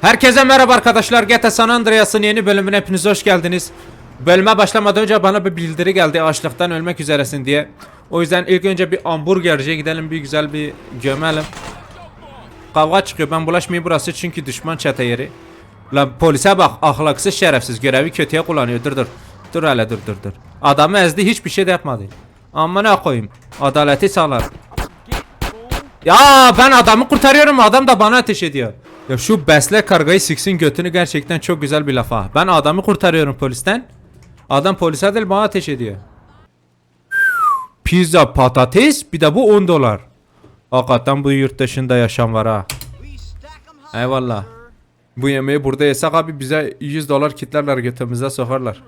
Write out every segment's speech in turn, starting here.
Herkese merhaba arkadaşlar. GTA San Andreas'ın yeni bölümüne hepiniz hoş geldiniz. Bölüme başlamadan önce bana bir bildiri geldi açlıktan ölmek üzeresin diye. O yüzden ilk önce bir hamburgerciye gidelim bir güzel bir gömelim. Kavga çıkıyor ben bulaşmayayım burası çünkü düşman çete yeri. La polise bak ahlaksız şerefsiz görevi kötüye kullanıyor dur dur. Dur hele dur dur dur. Adamı ezdi hiçbir şey de yapmadı. Amma ne koyayım. Adaleti sağlar. Ya ben adamı kurtarıyorum adam da bana ateş ediyor. Ya şu besle kargayı siksin götünü gerçekten çok güzel bir lafa. Ben adamı kurtarıyorum polisten. Adam polise değil bana ateş ediyor. Pizza patates bir de bu 10 dolar. Hakikaten bu yurt dışında yaşam var ha. Eyvallah. Bu yemeği burada yesek abi bize 100 dolar kitlerler götümüze sokarlar.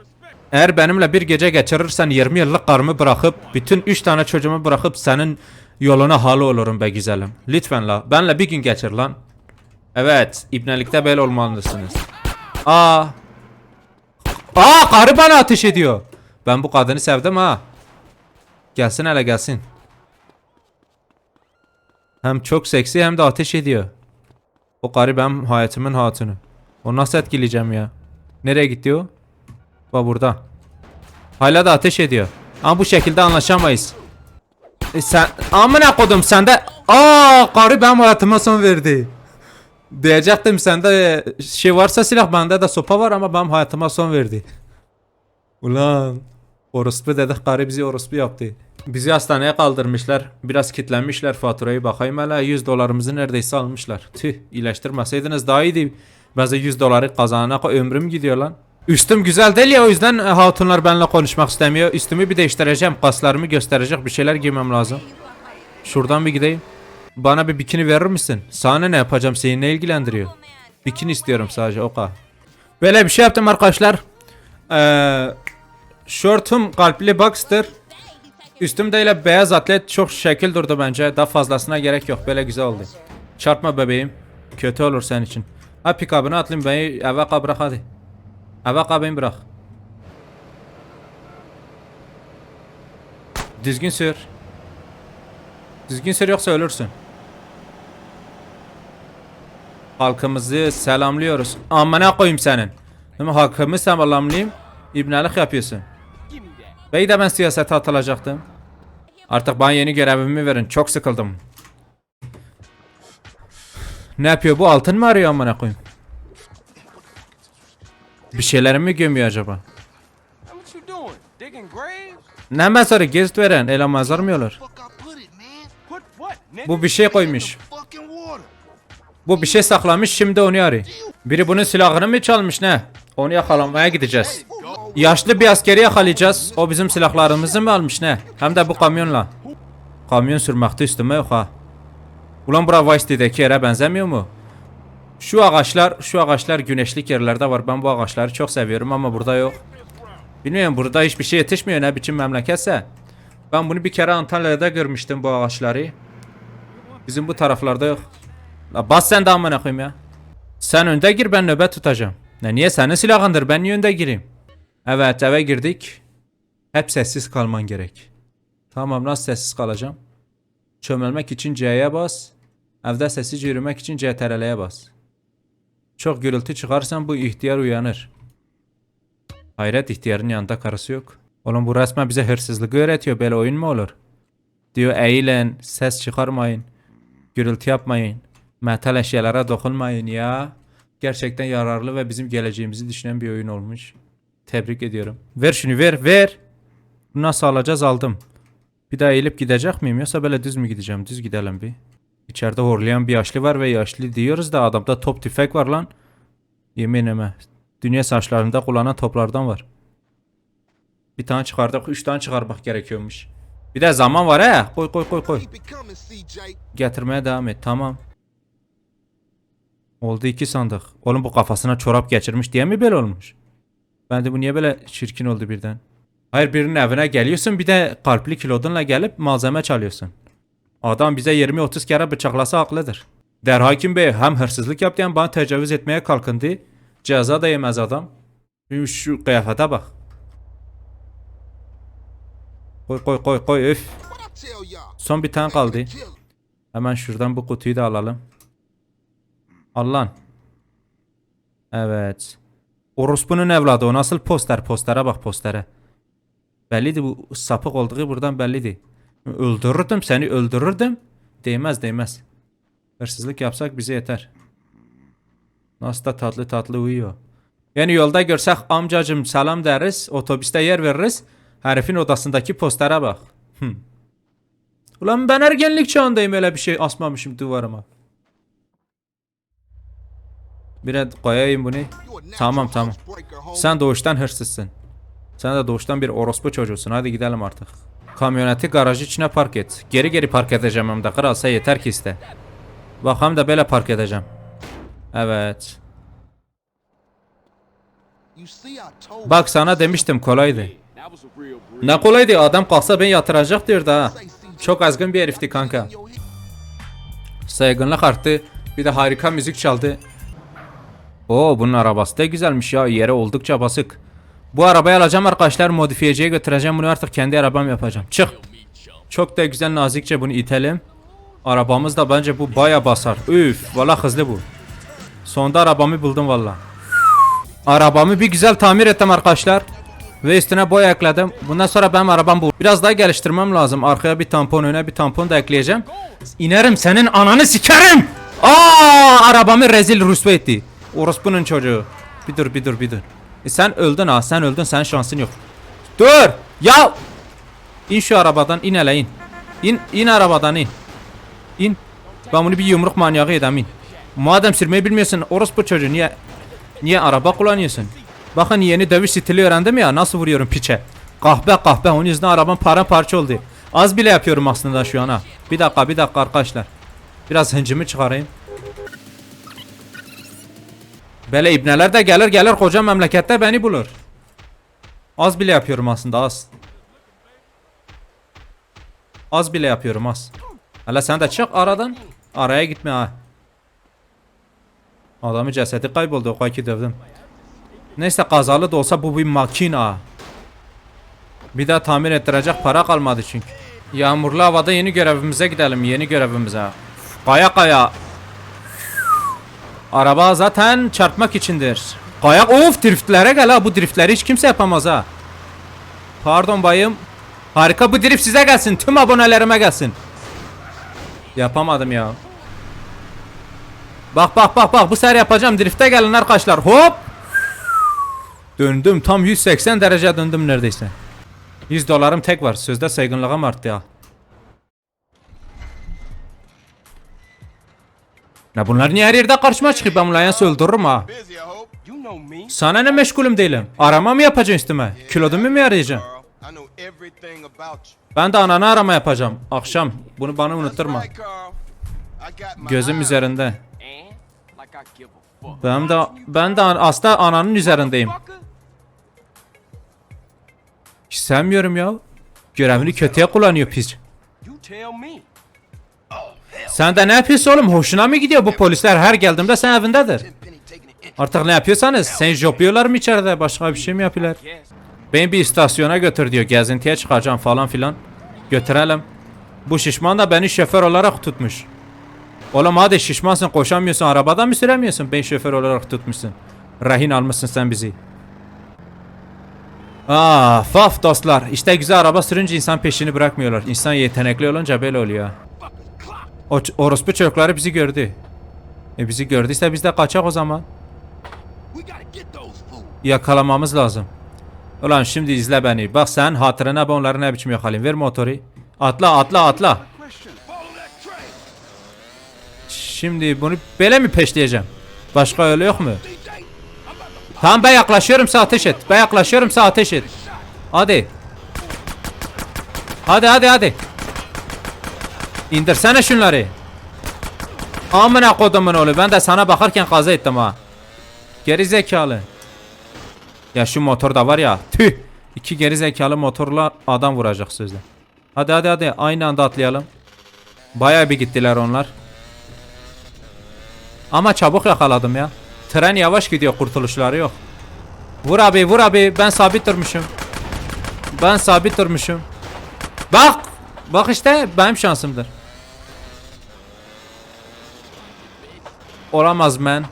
Eğer benimle bir gece geçirirsen 20 yıllık karımı bırakıp bütün 3 tane çocuğumu bırakıp senin yoluna halı olurum be güzelim. Lütfen la. Benle bir gün geçir lan. Evet. İbnelikte böyle olmalısınız. Aa. Aa karı bana ateş ediyor. Ben bu kadını sevdim ha. Gelsin hele gelsin. Hem çok seksi hem de ateş ediyor. O karı benim hayatımın hatunu. Onu nasıl etkileyeceğim ya? Nereye gitti o? Bak burada. Hala da ateş ediyor. Ama bu şekilde anlaşamayız. E sen amına kodum sende aa karı benim hayatıma son verdi. Diyecektim sende şey varsa silah bende de sopa var ama benim hayatıma son verdi. Ulan orospu dedik karı bizi orospu yaptı. Bizi hastaneye kaldırmışlar. Biraz kitlenmişler faturayı bakayım hele 100 dolarımızı neredeyse almışlar. Tüh iyileştirmeseydiniz daha iyiydi. De 100 doları kazanana ömrüm gidiyor lan. Üstüm güzel değil ya o yüzden e, hatunlar benimle konuşmak istemiyor. Üstümü bir değiştireceğim. Kaslarımı gösterecek bir şeyler giymem lazım. Şuradan bir gideyim. Bana bir bikini verir misin? Sana ne yapacağım seni ne ilgilendiriyor? Bikini istiyorum sadece o kadar. Böyle bir şey yaptım arkadaşlar. Ee, şortum kalpli box'tır. Üstümde ile beyaz atlet çok şekil durdu bence. Daha fazlasına gerek yok. Böyle güzel oldu. Çarpma bebeğim. Kötü olur senin için. Ha pikabını atlayayım beni eve kal bırak hadi. Eve kal bırak. Düzgün sür. Düzgün sür yoksa ölürsün. Halkımızı selamlıyoruz. Amına koyayım senin. Ama halkımı selamlayayım. İbnelik yapıyorsun. Bey de ben siyasete atılacaktım. Artık bana yeni görevimi verin. Çok sıkıldım. Ne yapıyor bu altın mı arıyor amına koyayım? Bir şeylerimi mi gömüyor acaba? Ne mezarı gez veren ele mezar mı? Bu bir şey koymuş. Bu bir şey saklamış şimdi onu arıyor. Biri bunun silahını mı çalmış ne? Onu yakalamaya gideceğiz. Yaşlı bir askeri yakalayacağız. O bizim silahlarımızı mı almış ne? Hem de bu kamyonla. Kamyon sürmekte üstüme yok ha. Ulan bura Vice City'deki yere benzemiyor mu? Şu ağaçlar, şu ağaçlar güneşlik yerlerde var. Ben bu ağaçları çok seviyorum ama burada yok. Bilmiyorum burada hiçbir şey yetişmiyor ne biçim memleketse. Ben bunu bir kere Antalya'da görmüştüm bu ağaçları. Bizim bu taraflarda yok. La bas sen de amına koyayım ya. Sen önde gir ben nöbet tutacağım. Ne niye senin silahındır ben niye önde gireyim? Evet eve girdik. Hep sessiz kalman gerek. Tamam nasıl sessiz kalacağım? Çömelmek için C'ye bas. Evde sessizce yürümek için CTRL'ye bas. Çok gürültü çıkarsan bu ihtiyar uyanır. Hayret ihtiyarın yanında karısı yok. Oğlum bu resmen bize hırsızlığı öğretiyor. Böyle oyun mu olur? Diyor eğilen, ses çıkarmayın. Gürültü yapmayın. Metal eşyalara dokunmayın ya. Gerçekten yararlı ve bizim geleceğimizi düşünen bir oyun olmuş. Tebrik ediyorum. Ver şunu ver ver. Bunu Nasıl alacağız aldım. Bir daha eğilip gidecek miyim yoksa böyle düz mü gideceğim? Düz gidelim bir. İçeride horlayan bir yaşlı var ve yaşlı diyoruz da adamda top tüfek var lan. Yeminime. Dünya saçlarında kullanan toplardan var. Bir tane çıkardık, üç tane çıkarmak gerekiyormuş. Bir de zaman var he. Koy koy koy koy. Getirmeye devam et. Tamam. Oldu iki sandık. Oğlum bu kafasına çorap geçirmiş diye mi böyle olmuş? Ben de bu niye böyle çirkin oldu birden? Hayır birinin evine geliyorsun bir de kalpli kilodunla gelip malzeme çalıyorsun. Adam bize 20-30 kere bıçaklasa haklıdır. Der hakim bey hem hırsızlık yaptı hem bana tecavüz etmeye kalkındı. Ceza da yemez adam. Şu, kıyafete bak. Koy koy koy koy öf. Son bir tane kaldı. Hemen şuradan bu kutuyu da alalım. Al lan. Evet. Orospu'nun evladı o nasıl poster postere bak postere. Bellidir bu sapık olduğu buradan bellidir. Öldürürdüm seni öldürürdüm. Değmez değmez. Hırsızlık yapsak bize yeter. Nasıl da tatlı tatlı uyuyor. Yani yolda görsek amcacım selam deriz. Otobüste yer veririz. Herifin odasındaki postere bak. Hı. Ulan ben ergenlik çağındayım öyle bir şey asmamışım duvarıma. Bir koyayım bunu. Tamam tamam. Sen doğuştan hırsızsın. Sen de doğuştan bir orospu çocuğusun. Hadi gidelim artık. Kamyoneti garaj içine park et. Geri geri park edeceğim hem de kralsa yeter ki iste. Bak hem de böyle park edeceğim. Evet. Bak sana demiştim kolaydı. Ne kolaydı adam kalksa ben yatıracak diyordu ha. Çok azgın bir herifti kanka. Saygınlık arttı. Bir de harika müzik çaldı. Oo bunun arabası da güzelmiş ya. Yere oldukça basık. Bu arabayı alacağım arkadaşlar. Modifiyeciye götüreceğim. Bunu artık kendi arabam yapacağım. Çık. Çok da güzel nazikçe bunu itelim. Arabamız da bence bu baya basar. Üf. Valla hızlı bu. Sonunda arabamı buldum valla. Arabamı bir güzel tamir ettim arkadaşlar. Ve üstüne boya ekledim. Bundan sonra benim arabam bu. Biraz daha geliştirmem lazım. Arkaya bir tampon, öne bir tampon da ekleyeceğim. İnerim senin ananı sikerim. Aa, arabamı rezil rüsve etti. Orospu'nun çocuğu. Bir dur, bir dur, bir dur. E sen öldün ha, sen öldün, sen şansın yok. Dur! Ya! İn şu arabadan, in hele in. İn, in arabadan in. İn. Ben bunu bir yumruk manyağı edem in. Madem sürmeyi bilmiyorsun, orospu çocuğu niye Niye araba kullanıyorsun? Bakın yeni dövüş stili öğrendim ya nasıl vuruyorum piçe. Kahpe kahpe onun yüzünden arabam paramparça oldu. Az bile yapıyorum aslında şu an ha. Bir dakika bir dakika arkadaşlar. Biraz hıncımı çıkarayım. Böyle ibneler de gelir gelir koca memlekette beni bulur. Az bile yapıyorum aslında az. Az bile yapıyorum az. Hele sen de çık aradan. Araya gitme ha. Adamın cesedi kayboldu o kayki dövdüm. Neyse kazalı da olsa bu bir makina. Bir daha tamir ettirecek para kalmadı çünkü. Yağmurlu havada yeni görevimize gidelim yeni görevimize. Kaya kaya. Araba zaten çarpmak içindir. Kaya of driftlere gel ha bu driftleri hiç kimse yapamaz ha. Pardon bayım. Harika bu drift size gelsin tüm abonelerime gelsin. Yapamadım ya. Bak bak bak bak bu sefer yapacağım drifte gelin arkadaşlar hop Döndüm tam 180 derece döndüm neredeyse 100 dolarım tek var sözde saygınlığım arttı ya Ne bunlar niye her yerde karşıma çıkıp ben bunları nasıl öldürürüm ha. Sana ne meşgulüm değilim arama mı yapacaksın üstüme kilodumu mu you. Ben de ananı arama yapacağım akşam bunu bana unutturma Gözüm üzerinde. Ben de ben de aslında ananın üzerindeyim. Hiç sevmiyorum ya. Görevini kötüye kullanıyor pis. Sen de ne yapıyorsun oğlum? Hoşuna mı gidiyor bu polisler her geldiğimde sen evindedir. Artık ne yapıyorsanız sen jopluyorlar mı içeride başka bir şey mi yapıyorlar? Beni bir istasyona götür diyor gezintiye çıkacağım falan filan. Götürelim. Bu şişman da beni şoför olarak tutmuş. Oğlum hadi şişmansın koşamıyorsun arabadan mı süremiyorsun? Ben şoför olarak tutmuşsun. Rehin almışsın sen bizi. Ah faf dostlar işte güzel araba sürünce insan peşini bırakmıyorlar. İnsan yetenekli olunca böyle oluyor. O orospu çocukları bizi gördü. E bizi gördüyse biz de kaçak o zaman. Yakalamamız lazım. Ulan şimdi izle beni. Bak sen hatırına ben onları ne biçim yakalayayım. Ver motoru. Atla atla atla. Şimdi bunu böyle mi peşleyeceğim? Başka yolu yok mu? Tamam ben yaklaşıyorum sen ateş et. Ben yaklaşıyorum sen ateş et. Hadi. Hadi hadi hadi. İndirsene şunları. Amına kodumun oğlu ben de sana bakarken kaza ettim ha. Geri zekalı. Ya şu motor da var ya. Tüh. İki geri zekalı motorla adam vuracak sözde. Hadi hadi hadi aynı anda atlayalım. Bayağı bir gittiler onlar. Ama çabuk yakaladım ya. Tren yavaş gidiyor kurtuluşları yok. Vur abi vur abi ben sabit durmuşum. Ben sabit durmuşum. Bak. Bak işte benim şansımdır. Olamaz men.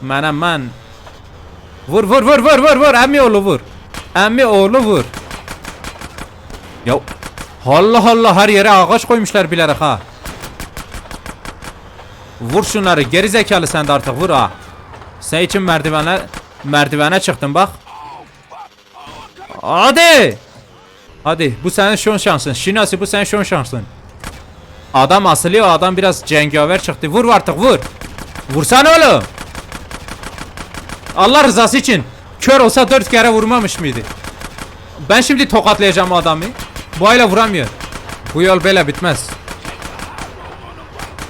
Mene men. Vur vur vur vur vur vur emmi oğlu vur. Emmi oğlu vur. Ya Allah Allah her yere ağaç koymuşlar bilerek ha. Vur şunları geri zekalı sen de artık vur ha. Sen için merdivene merdivene çıktın bak. Hadi. Hadi bu senin son şansın. Şinasi bu senin son şansın. Adam asılıyor adam biraz cengaver çıktı. Vur artık vur. Vursana oğlum. Allah rızası için. Kör olsa dört kere vurmamış mıydı? Ben şimdi tokatlayacağım adamı. Bu ayla vuramıyor. Bu yol böyle bitmez.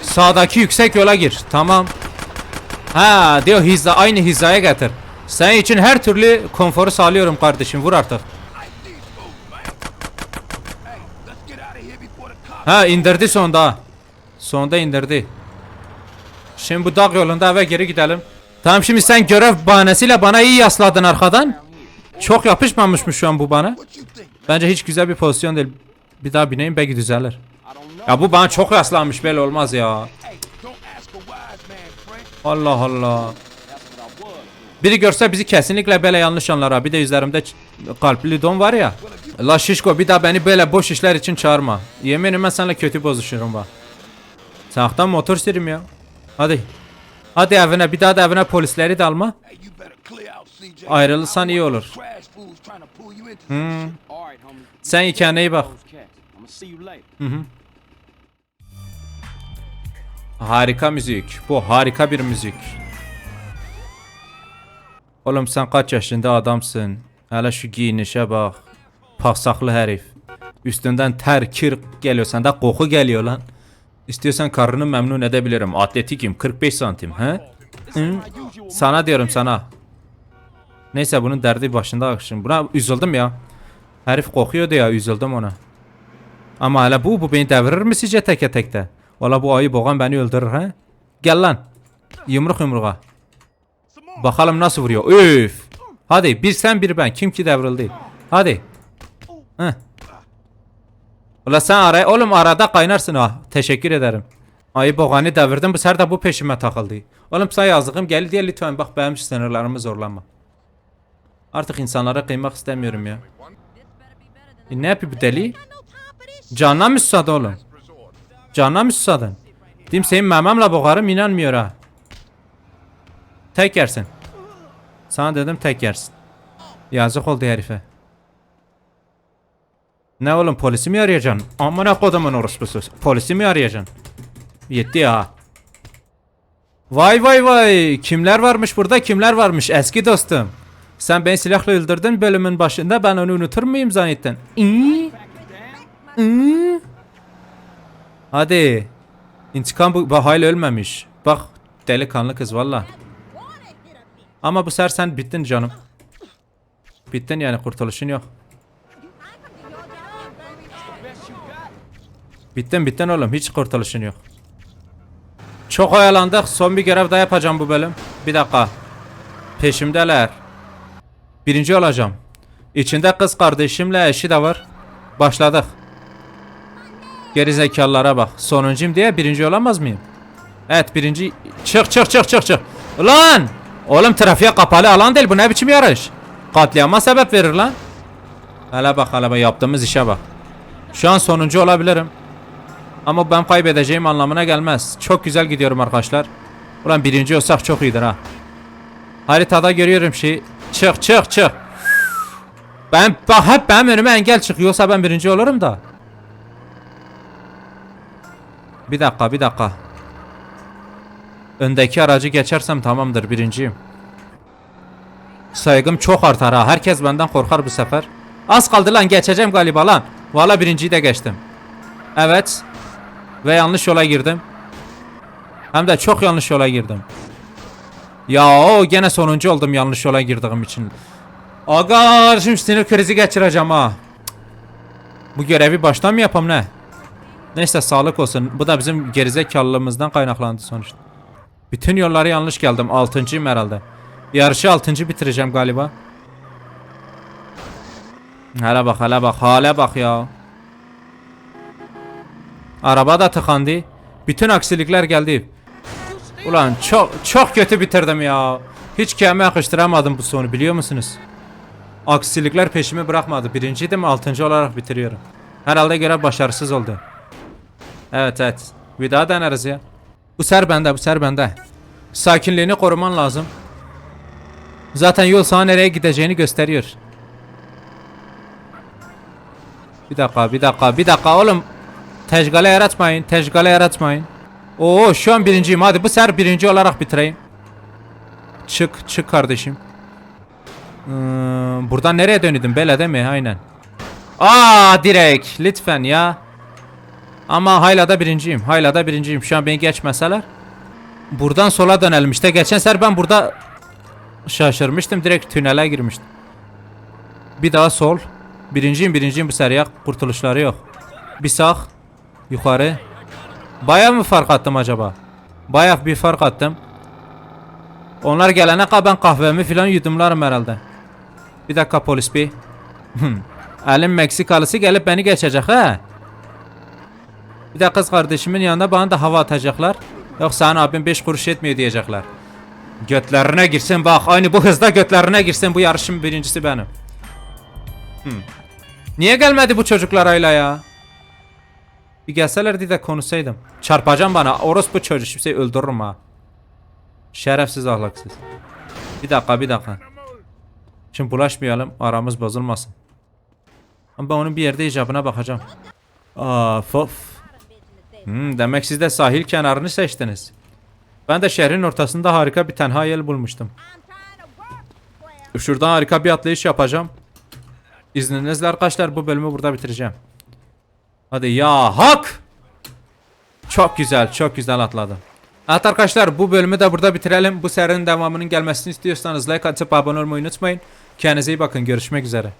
Sağdaki yüksek yola gir. Tamam. Ha diyor hiza aynı hizaya getir. Senin için her türlü konforu sağlıyorum kardeşim. Vur artık. Ha indirdi sonda. Sonda indirdi. Şimdi bu dağ yolunda eve geri gidelim. Tamam şimdi sen görev bahanesiyle bana iyi yasladın arkadan. Çok yapışmamış mı şu an bu bana? Bence hiç güzel bir pozisyon değil. Bir daha bineyim belki düzelir. Ya bu bana çok yaslanmış böyle olmaz ya. Allah Allah. Biri görse bizi kesinlikle böyle yanlış anlar ha. Bir de üzerimde ç- kalpli don var ya. La şişko bir daha beni böyle boş işler için çağırma. Yeminim ben seninle kötü bozuşurum bak. Sağdan motor sürüm ya. Hadi. Hadi evine bir daha da evine polisleri de alma. Ayrılırsan iyi olur. Homie. Sen kendine iyi bak. You later. Harika müzik. Bu harika bir müzik. Oğlum sen kaç yaşında adamsın? Hele şu giyinişe bak. Pasaklı herif. Üstünden ter, kir geliyor. Sende koku geliyor lan. İstiyorsan karını memnun edebilirim. Atletikim 45 santim. He? Hı? Sana diyorum sana. Neyse bunun derdi başında akşam. Buna üzüldüm ya. Herif kokuyordu ya üzüldüm ona. Ama hala bu, bu beni devirir mi sizce teke tekte? Valla bu ayı boğan beni öldürür he? Gel lan. Yumruk yumruğa. Bakalım nasıl vuruyor. Üf. Hadi bir sen bir ben. Kim ki devrildi? Hadi. Heh. Ula sen araya oğlum arada kaynarsın ha. Teşekkür ederim. Ayı boğanı devirdim bu sefer de bu peşime takıldı. Oğlum sana yazdıkım gel diye lütfen bak benim sınırlarımı zorlama. Artık insanlara kıymak istemiyorum ya. E ne yapıyor bu deli? Canına mı susadı oğlum? Canına mı susadın? Dim senin mememle boğarım inanmıyor ha. Tek yersin. Sana dedim tek yersin. Yazık oldu herife. Ne oğlum polisi mi arayacaksın? Amına kodumun orospusu. Polisi mi arayacaksın? Yetti ya. Vay vay vay. Kimler varmış burada kimler varmış eski dostum. Sen beni silahla öldürdün bölümün başında ben onu unutur muyum zannettin? İyi. Hadi. İntikam bu, bu hala ölmemiş. Bak delikanlı kız valla. Ama bu sefer sen bittin canım. Bittin yani kurtuluşun yok. Bittin bittin oğlum hiç kurtuluşun yok. Çok oyalandık son bir görev daha yapacağım bu bölüm. Bir dakika. Peşimdeler. Birinci olacağım. İçinde kız kardeşimle eşi de var. Başladık. Geri zekalılara bak. Sonuncuyum diye birinci olamaz mıyım? Evet birinci. Çık çık çık çık çık. Ulan! Oğlum trafiğe kapalı alan değil bu ne biçim yarış? Katliama sebep verir lan. Hele bak hele bak yaptığımız işe bak. Şu an sonuncu olabilirim. Ama ben kaybedeceğim anlamına gelmez. Çok güzel gidiyorum arkadaşlar. Ulan birinci olsak çok iyidir ha. Haritada görüyorum şey. Çık çık çık. Ben bak hep benim önüme engel çıkıyorsa ben birinci olurum da. Bir dakika bir dakika. Öndeki aracı geçersem tamamdır birinciyim. Saygım çok artar ha. Herkes benden korkar bu sefer. Az kaldı lan geçeceğim galiba lan. Valla birinciyi de geçtim. Evet. Ve yanlış yola girdim. Hem de çok yanlış yola girdim. Ya o gene sonuncu oldum yanlış yola girdiğim için. Aga şimdi sinir krizi geçireceğim ha. Bu görevi baştan mı yapam ne? Neyse sağlık olsun. Bu da bizim gerizekalılığımızdan kaynaklandı sonuçta. Bütün yolları yanlış geldim. Altıncıyım herhalde. Yarışı altıncı bitireceğim galiba. Hele bak hele bak hale bak ya. Araba da tıkandı. Bütün aksilikler geldi. Ulan çok çok kötü bitirdim ya. Hiç kıyama yakıştıramadım bu sonu biliyor musunuz? Aksilikler peşimi bırakmadı. Birinciydim altıncı olarak bitiriyorum. Herhalde görev başarısız oldu. Evet evet. Bir daha deneriz ya. Bu ser bende bu ser bende. Sakinliğini koruman lazım. Zaten yol sana nereye gideceğini gösteriyor. Bir dakika bir dakika bir dakika oğlum. Tecgale yaratmayın tecgale yaratmayın. Oo şu an birinciyim hadi bu ser birinci olarak bitireyim. Çık çık kardeşim. Hmm, buradan nereye dönüyordum böyle değil mi aynen. Aa direkt lütfen ya. Ama hala da birinciyim hala da birinciyim şu an beni geçmeseler. Buradan sola dönelim işte geçen sefer ben burada şaşırmıştım direkt tünele girmiştim. Bir daha sol. Birinciyim birinciyim bu ya kurtuluşları yok. Bir sağ. Yukarı. Baya mı fark attım acaba? Bayağı bir fark attım. Onlar gelene kadar ben kahvemi filan yudumlarım herhalde. Bir dakika polis bey. Elim Meksikalısı gelip beni geçecek ha. Bir de kız kardeşimin yanında bana da hava atacaklar. Yok sen abin 5 kuruş etmiyor diyecekler. Götlerine girsin bak aynı bu hızda götlerine girsin bu yarışın birincisi benim. Hmm. Niye gelmedi bu çocuklar öyle ya? Bir gelselerdi de konuşsaydım. Çarpacağım bana. Orospu çocuğu kimseyi öldürürüm ha. Şerefsiz ahlaksız. Bir dakika bir dakika. Şimdi bulaşmayalım. Aramız bozulmasın. Ama ben onun bir yerde icabına bakacağım. Aa of. Hmm, demek siz de sahil kenarını seçtiniz. Ben de şehrin ortasında harika bir tenha yer bulmuştum. Şuradan harika bir atlayış yapacağım. İzninizle arkadaşlar bu bölümü burada bitireceğim. Hadi ya hak. Çok güzel çok güzel atladım. Evet arkadaşlar bu bölümü de burada bitirelim. Bu serinin devamının gelmesini istiyorsanız like atıp abone olmayı unutmayın. Kendinize iyi bakın görüşmek üzere.